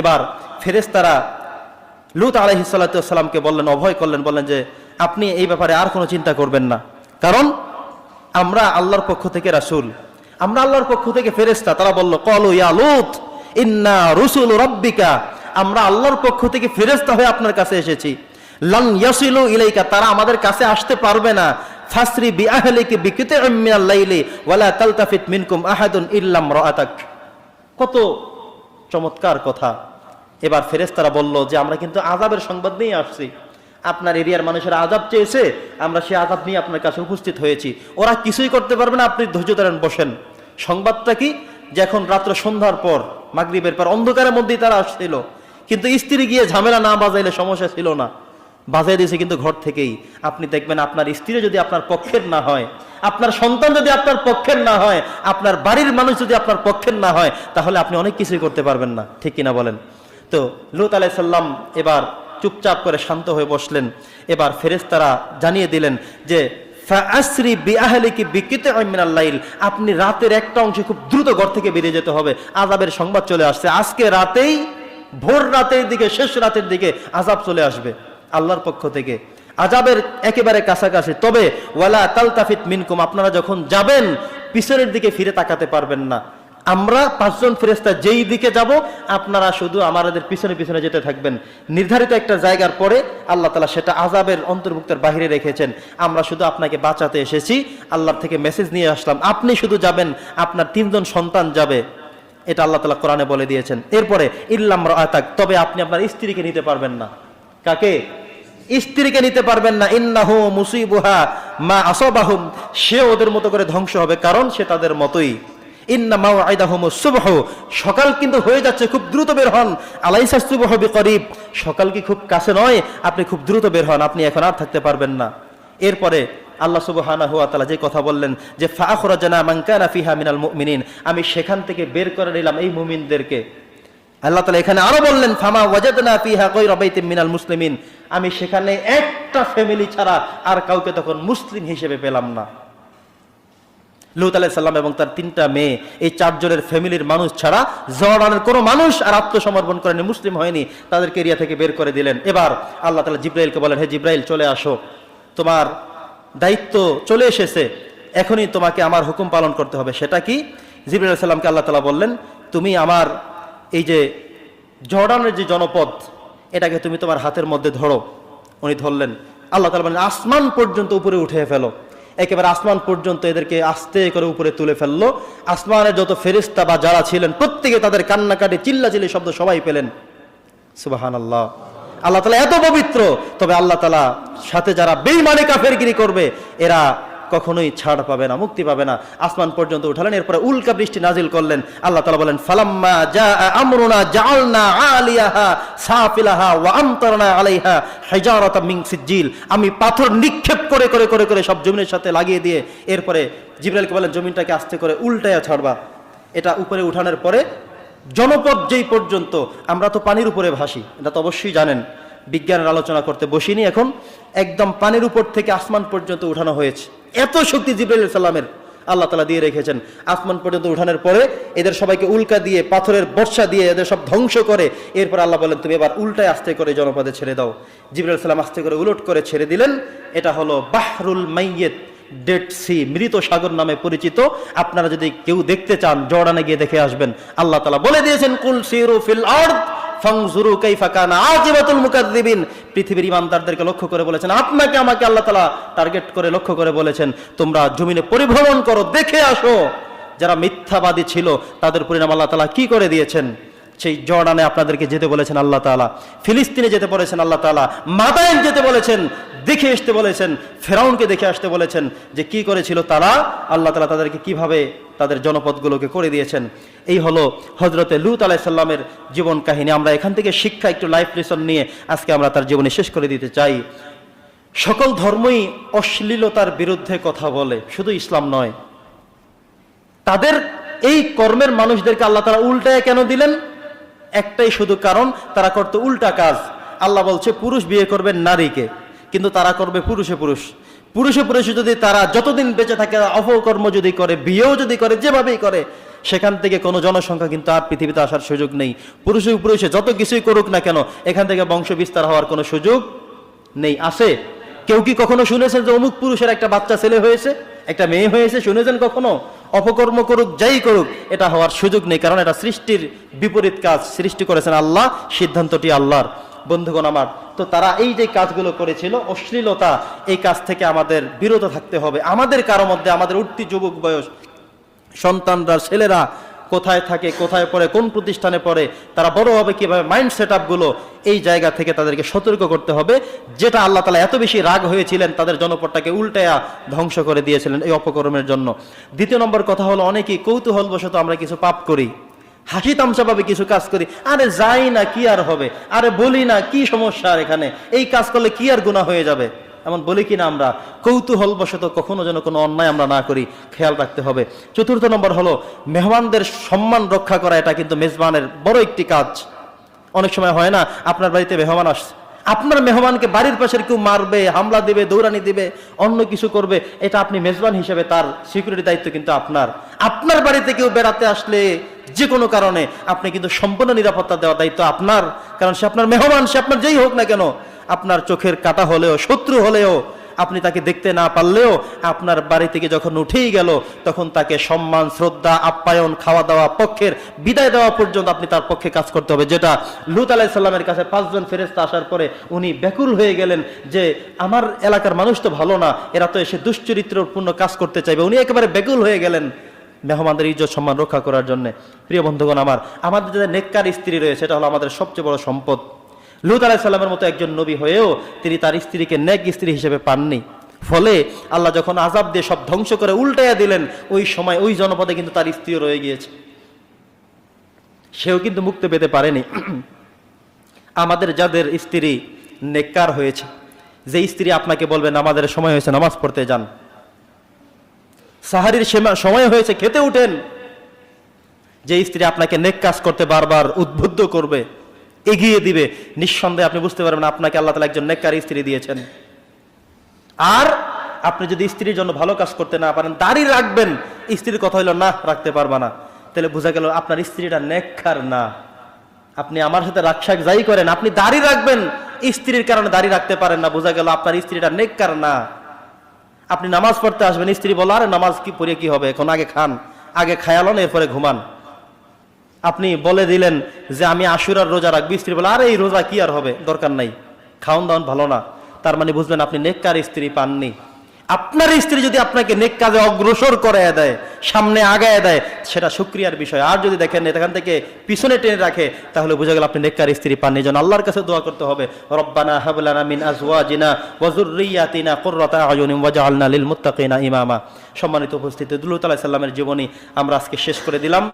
এবার ফেরেস্তারা লুত আলহিসাল্লামকে বললেন, অভয় করলেন, বললেন যে, আপনি এই ব্যাপারে আর কোনো চিন্তা করবেন না। কারণ আমরা আল্লাহর পক্ষ থেকে রাসূল। আমরা আল্লাহর পক্ষ থেকে ফেরেস্তা তারা বলল কলু ইয়া লুত, ইন্না রুসুল রব্বিকা। আমরা আল্লাহর পক্ষ থেকে ফেরেস্তা হয়ে আপনার কাছে এসেছি। লন ইয়াসিলু ইলাইকা, তারা আমাদের কাছে আসতে পারবে না। ফাসরি বি আহলিকি বিকিতে লাইলি, ওয়ালা তালতাফিত মিনকুম আহাদুন ইল্লাম রাআতাক কত চমৎকার কথা। এবার ফেরেস্তারা বলল যে, আমরা কিন্তু আজাবের সংবাদ নিয়ে আসছি। আপনার এরিয়ার মানুষের আজাব চেয়েছে, আমরা সেই আজাব নিয়ে আপনার কাছে উপস্থিত হয়েছি। ওরা কিছুই করতে পারবে না, আপনি ধৈর্য ধরেন, বসেন। সংবাদটা কি? যে এখন রাত্র সন্ধ্যার পর, মাগরিবের পর অন্ধকারের মধ্যেই তারা আসছিল। কিন্তু স্ত্রী গিয়ে ঝামেলা না বাজাইলে সমস্যা ছিল না। বাজাই দিয়েছে কিন্তু ঘর থেকেই। আপনি দেখবেন আপনার স্ত্রী যদি আপনার পক্ষের না হয়, আপনার সন্তান যদি আপনার পক্ষের না হয়, আপনার বাড়ির মানুষ যদি আপনার পক্ষের না হয়, তাহলে আপনি অনেক কিছুই করতে পারবেন না। ঠিক কিনা বলেন? তো লুত আলাইসাল্লাম এবার চুপচাপ করে শান্ত হয়ে বসলেন। এবার ফেরেস্তারা জানিয়ে দিলেন যে আপনি রাতের একটা অংশে খুব দ্রুত ঘর থেকে বেরিয়ে যেতে হবে। আজাবের সংবাদ চলে আসছে। আজকে রাতেই, ভোর রাতের দিকে, শেষ রাতের দিকে আজাব চলে আসবে আল্লাহর পক্ষ থেকে। আজাবের একেবারে কাছাকাছি। তবে, ওয়ালা তালতাফিত মিনকুম। আপনারা যখন যাবেন, পিছনের দিকে ফিরে তাকাতে পারবেন না। আমরা পাঁচজন ফেরেস্তা যেই দিকে যাব, আপনারা শুধু আমাদের পিছনে পিছনে যেতে থাকবেন। নির্ধারিত একটা জায়গার পরে আল্লাহ তালা সেটা আজাবের অন্তর্ভুক্তের বাহিরে রেখেছেন। আমরা শুধু আপনাকে বাঁচাতে এসেছি, আল্লাহর থেকে মেসেজ নিয়ে আসলাম। আপনি শুধু যাবেন, আপনার তিনজন সন্তান যাবে। এটা আল্লাহ তালা কোরআনে বলে দিয়েছেন। এরপরে ইল্লাম রাতাক তবে আপনি আপনার স্ত্রীকে নিতে পারবেন না। কাকে? স্ত্রীকে নিতে পারবেন না। ইন্নাহু মুসিবুহা মা আসবাহুম, সে ওদের মতো করে ধ্বংস হবে, কারণ সে তাদের মতোই। ইন্না মাওয়াইদাহুম সুবহ। সকাল কিন্তু হয়ে যাচ্ছে, খুব দ্রুত বের হন। আলাইসা সুবহ বিকরিব। সকাল কি খুব কাছে নয়? আপনি খুব দ্রুত বের হন, আপনি এখন আর থাকতে পারবেন না। এরপরে আল্লাহ সুবহানাহু ওয়া তাআলা যে কথা বললেন যে, ফাআখরাজনা মান কানা ফিহা মিনাল মুমিনিন, আমি সেখান থেকে বের করে নিলাম এই মুমিনদেরকে। আল্লাহ তালা এখানে আরও বললেন, ফামা ওয়াজাদনা ফিহা গায়রা বাইতিন মিনাল মুসলিমিন। আমি সেখানে একটা ফ্যামিলি ছাড়া আর কাউকে তখন মুসলিম হিসেবে পেলাম না। লুত আলাহ সাল্লাম এবং তার তিনটা মেয়ে, এই চারজনের ফ্যামিলির মানুষ ছাড়া জর্ডানের কোনো মানুষ আর আত্মসমর্পণ করেনি, মুসলিম হয়নি, তাদেরকে এরিয়া থেকে বের করে দিলেন। এবার আল্লাহ তালা জিব্রাইলকে বলেন, হে জিব্রাইল, চলে আসো। তোমার দায়িত্ব চলে এসেছে, এখনই তোমাকে আমার হুকুম পালন করতে হবে। সেটা কি? জিব্রাইল সাল্লামকে আল্লাহ তালা বললেন, তুমি আমার এই যে জর্ডানের যে জনপদ, এটাকে তুমি তোমার হাতের মধ্যে ধরো। উনি ধরলেন। আল্লাহ তালা বলেন আসমান পর্যন্ত উপরে উঠে ফেলো। একেবারে আসমান পর্যন্ত এদেরকে আস্তে করে উপরে তুলে ফেলল। আসমানের যত ফেরিস্তা বা যারা ছিলেন, প্রত্যেকে তাদের কান্নাকাটি, চিল্লাচিল্লি শব্দ সবাই পেলেন। সুবাহান আল্লাহ আল্লাহ তালা এত পবিত্র। তবে আল্লাহ তালা সাথে যারা বেইমানে কাফেরগিরি করবে, এরা কখনোই ছাড় পাবে না, মুক্তি পাবে না। আসমান পর্যন্ত উঠালেন, এরপরে উল্কা বৃষ্টি নাজিল করলেন। আল্লাহ তালা বলেন, ফালাম্মা যা আমরুনা জালনা আলিয়াহা সাফিলাহা ওয়া আমতারনা আলাইহা হিজারাতাম মিন সিজ্জিল। আমি পাথর নিক্ষেপ করে করে করে করে সব জমিনের সাথে লাগিয়ে দিয়ে এরপরে জিবরাইলকে বলেন, জমিনটাকে আস্তে করে উল্টায়া ছাড়বা। এটা উপরে উঠানোর পরে জনপদ যেই পর্যন্ত, আমরা তো পানির উপরে ভাসি, এটা তো অবশ্যই জানেন। বিজ্ঞানের আলোচনা করতে বসিনি এখন, একদম পানির উপর থেকে আসমান পর্যন্ত উঠানো হয়েছে। এত শক্তি জিব্রাইল সাল্লামের আল্লাহ তালা দিয়ে রেখেছেন। আসমান পর্যন্ত উঠানোর পরে এদের সবাইকে উল্কা দিয়ে, পাথরের বর্ষা দিয়ে এদের সব ধ্বংস করে, এরপর আল্লাহ বলেন, তুমি এবার উল্টায় আস্তে করে জনপদে ছেড়ে দাও। জিবরাইল সাল্লাম আস্তে করে উলট করে ছেড়ে দিলেন। এটা হলো বাহরুল মাইয়েত ডেড সি মৃত সাগর নামে পরিচিত। আপনারা যদি কেউ দেখতে চান, জর্ডানে গিয়ে দেখে আসবেন। আল্লাহ তালা বলে দিয়েছেন, কুল সিরু ফিল আর্দ। ফাংজুরু কাইফা কানা আজিবাতুল মুকাদ্দিবিন। পৃথিবীর ইমানদারদেরকে লক্ষ্য করে বলেছেন, আপনাকে আমাকে আল্লাহ তাআলা টার্গেট করে লক্ষ্য করে বলেছেন, তোমরা জমিনে পরিভ্রমণ করো, দেখে আসো। যারা মিথ্যাবাদী ছিল, তাদের পরিণাম আল্লাহ তাআলা কি করে দিয়েছেন? সেই জর্ডানে আপনাদেরকে যেতে বলেছেন আল্লাহ তালা ফিলিস্তিনে যেতে বলেছেন আল্লাহ তাআলা মাদায়েন যেতে বলেছেন, দেখে আসতে বলেছেন, ফেরাউনকে দেখে আসতে বলেছেন যে কি করেছিল তারা, আল্লাহ তালা তাদেরকে কীভাবে তাদের জনপদগুলোকে করে দিয়েছেন। এই হলো হজরতে লুত আলাইসাল্লামের জীবন কাহিনী। আমরা এখান থেকে শিক্ষা, একটু লাইফ লেসন নিয়ে আজকে আমরা তার জীবনে শেষ করে দিতে চাই। সকল ধর্মই অশ্লীলতার বিরুদ্ধে কথা বলে, শুধু ইসলাম নয়। তাদের এই কর্মের মানুষদেরকে আল্লাহ তারা উল্টায় কেন দিলেন? একটাই শুধু কারণ, তারা করতো উল্টা কাজ। আল্লাহ বলছে, পুরুষ বিয়ে করবে নারীকে, কিন্তু তারা করবে পুরুষে পুরুষ। পুরুষে পুরুষে যদি তারা যতদিন বেঁচে থাকে অপকর্ম যদি করে, বিয়েও যদি করে, যেভাবেই করে, সেখান থেকে কোনো জনসংখ্যা কিন্তু আর পৃথিবীতে আসার সুযোগ নেই। পুরুষে পুরুষে যত কিছুই করুক না কেন, এখান থেকে বংশ বিস্তার হওয়ার কোনো সুযোগ নেই। আসে কেউ কি কখনো শুনেছেন যে অমুক পুরুষের একটা বাচ্চা ছেলে হয়েছে? একটা মেয়ে হয়েছে শুনেছেন কখনো অপকর্ম করুক, যাই করুক, এটা হওয়ার সুযোগ নেই, কারণ এটা সৃষ্টির বিপরীত কাজ সৃষ্টি করেছেন আল্লাহ, সিদ্ধান্তটি আল্লাহর। বন্ধুগণ আমার, তো তারা এই যে কাজগুলো করেছিল, অশ্লীলতা, এই কাজ থেকে আমাদের বিরত থাকতে হবে। আমাদের কারও মধ্যে, আমাদের উঠতি যুবক বয়স, সন্তানরা, ছেলেরা কোথায় থাকে, কোথায় পড়ে, কোন প্রতিষ্ঠানে পড়ে, তারা বড় হবে কীভাবে মাইন্ড সেটগুলো এই জায়গা থেকে তাদেরকে সতর্ক করতে হবে। যেটা আল্লাহ তালা এত বেশি রাগ হয়েছিলেন, তাদের জনপদটাকে উল্টায়া ধ্বংস করে দিয়েছিলেন এই অপকর্মের জন্য। দ্বিতীয় নম্বর কথা হলো অনেকেই কৌতূহলবশত আমরা কিছু পাপ করি, হাসি তামসাভাবে কিছু কাজ করি, আরে যাই না, কি আর হবে? আরে বলি না, কি সমস্যা আর এখানে? এই কাজ করলে কি আর গুণা হয়ে যাবে? এমন বলি কিনা আমরা? কৌতূহল বশত কখনো যেন কোনো অন্যায় আমরা না করি, খেয়াল রাখতে হবে। চতুর্থ নম্বর হলো, মেহমানদের সম্মান রক্ষা করা এটা কিন্তু মেজবানের বড় একটি কাজ। অনেক সময় হয় না, আপনার বাড়িতে মেহমান আসছে, আপনার মেহমানকে বাড়ির পাশের কেউ মারবে, হামলা দিবে, দৌড়ানি দিবে, অন্য কিছু করবে, এটা আপনি মেজবান হিসেবে তার সিকিউরিটি দায়িত্ব কিন্তু আপনার। আপনার বাড়িতে কেউ বেড়াতে আসলে যে কোনো কারণে আপনি কিন্তু সম্পূর্ণ নিরাপত্তা দেওয়ার দায়িত্ব আপনার, কারণ সে আপনার মেহমান, সে আপনার যেই হোক না কেন আপনার চোখের কাটা হলেও, শত্রু হলেও, আপনি তাকে দেখতে না পারলেও, আপনার বাড়ি থেকে যখন উঠেই গেল, তখন তাকে সম্মান, শ্রদ্ধা, আপ্যায়ন, খাওয়া দাওয়া পক্ষের, বিদায় দেওয়া পর্যন্ত আপনি তার পক্ষে কাজ করতে হবে। যেটা লুত আলাহি সাল্লামের কাছে পাঁচজন ফেরেস্তা আসার পরে উনি ব্যাকুল হয়ে গেলেন যে, আমার এলাকার মানুষ তো ভালো না, এরা তো এসে দুশ্চরিত্রপূর্ণ কাজ করতে চাইবে। উনি একেবারে ব্যাকুল হয়ে গেলেন মেহমানদের ইজ্জত সম্মান রক্ষা করার জন্য। প্রিয় বন্ধুগণ আমার, আমাদের যে নেককার স্ত্রী রয়েছে, এটা হলো আমাদের সবচেয়ে বড় সম্পদ। লুত আলাহ সাল্লামের মতো একজন নবী হয়েও তিনি তার স্ত্রীকে নেক স্ত্রী হিসেবে পাননি। ফলে আল্লাহ যখন আজাব দিয়ে সব ধ্বংস করে উল্টাইয়া দিলেন, ওই সময় ওই জনপদে কিন্তু তার স্ত্রীও রয়ে গিয়েছে। সেও কিন্তু মুক্তি পেতে পারেনি। আমাদের যাদের স্ত্রী নেককার হয়েছে, যে স্ত্রী আপনাকে বলবেন আমাদের সময় হয়েছে, নামাজ পড়তে যান। সাহারির সময় হয়েছে, খেতে উঠেন। যে স্ত্রী আপনাকে নেক কাজ করতে বারবার উদ্বুদ্ধ করবে এগিয়ে দিবে। নিঃসন্দেহে আপনি বুঝতে পারবেন, আপনাকে আল্লাহ তালা একজন নেককার স্ত্রী দিয়েছেন। আর আপনি যদি স্ত্রীর জন্য ভালো কাজ করতে না পারেন, দাড়ি রাখবেন, স্ত্রীর কথা হইল, না, রাখতে পারবা না। তাহলে বোঝা গেল আপনার স্ত্রীটা নেককার না। আপনি আমার সাথে রাক্ষাক যাই করেন, আপনি দাড়ি রাখবেন, স্ত্রীর কারণে দাড়ি রাখতে পারেন না। বোঝা গেল আপনার স্ত্রীটা নেককার না। আপনি নামাজ পড়তে আসবেন, স্ত্রী বলো আরে, নামাজ কি পড়ে কি হবে? এখন আগে খান, আগে খায়ালন, এরপরে ঘুমান। আপনি বলে দিলেন যে আমি আশুরার রোজা রাখবি, স্ত্রী বলে, আরে, এই রোজা কি আর হবে? দরকার নাই। খাওন দাওন ভালো না। তার মানে বুঝবেন আপনি নেককার স্ত্রী পাননি। আপনার স্ত্রী যদি আপনাকে নেক কাজে অগ্রসর করে দেয়, সামনে আগায় দেয়, সেটা সুক্রিয়ার বিষয়। আর যদি দেখেন এখান থেকে পিছনে টেনে রাখে, তাহলে বুঝা গেল আপনি নেককার স্ত্রী পাননি। যেন আল্লাহর কাছে দোয়া করতে হবে। রব্বানা হাবলানা মিন আজওয়াজিনা ওয়া যুররিয়াতিনা কুররাতা আয়ুনিন ওয়াজআলনা লিল মুত্তাকিনা ইমামা। সম্মানিত উপস্থিতি দুলুত আলাইহিস সালামের জীবনী আমরা আজকে শেষ করে দিলাম।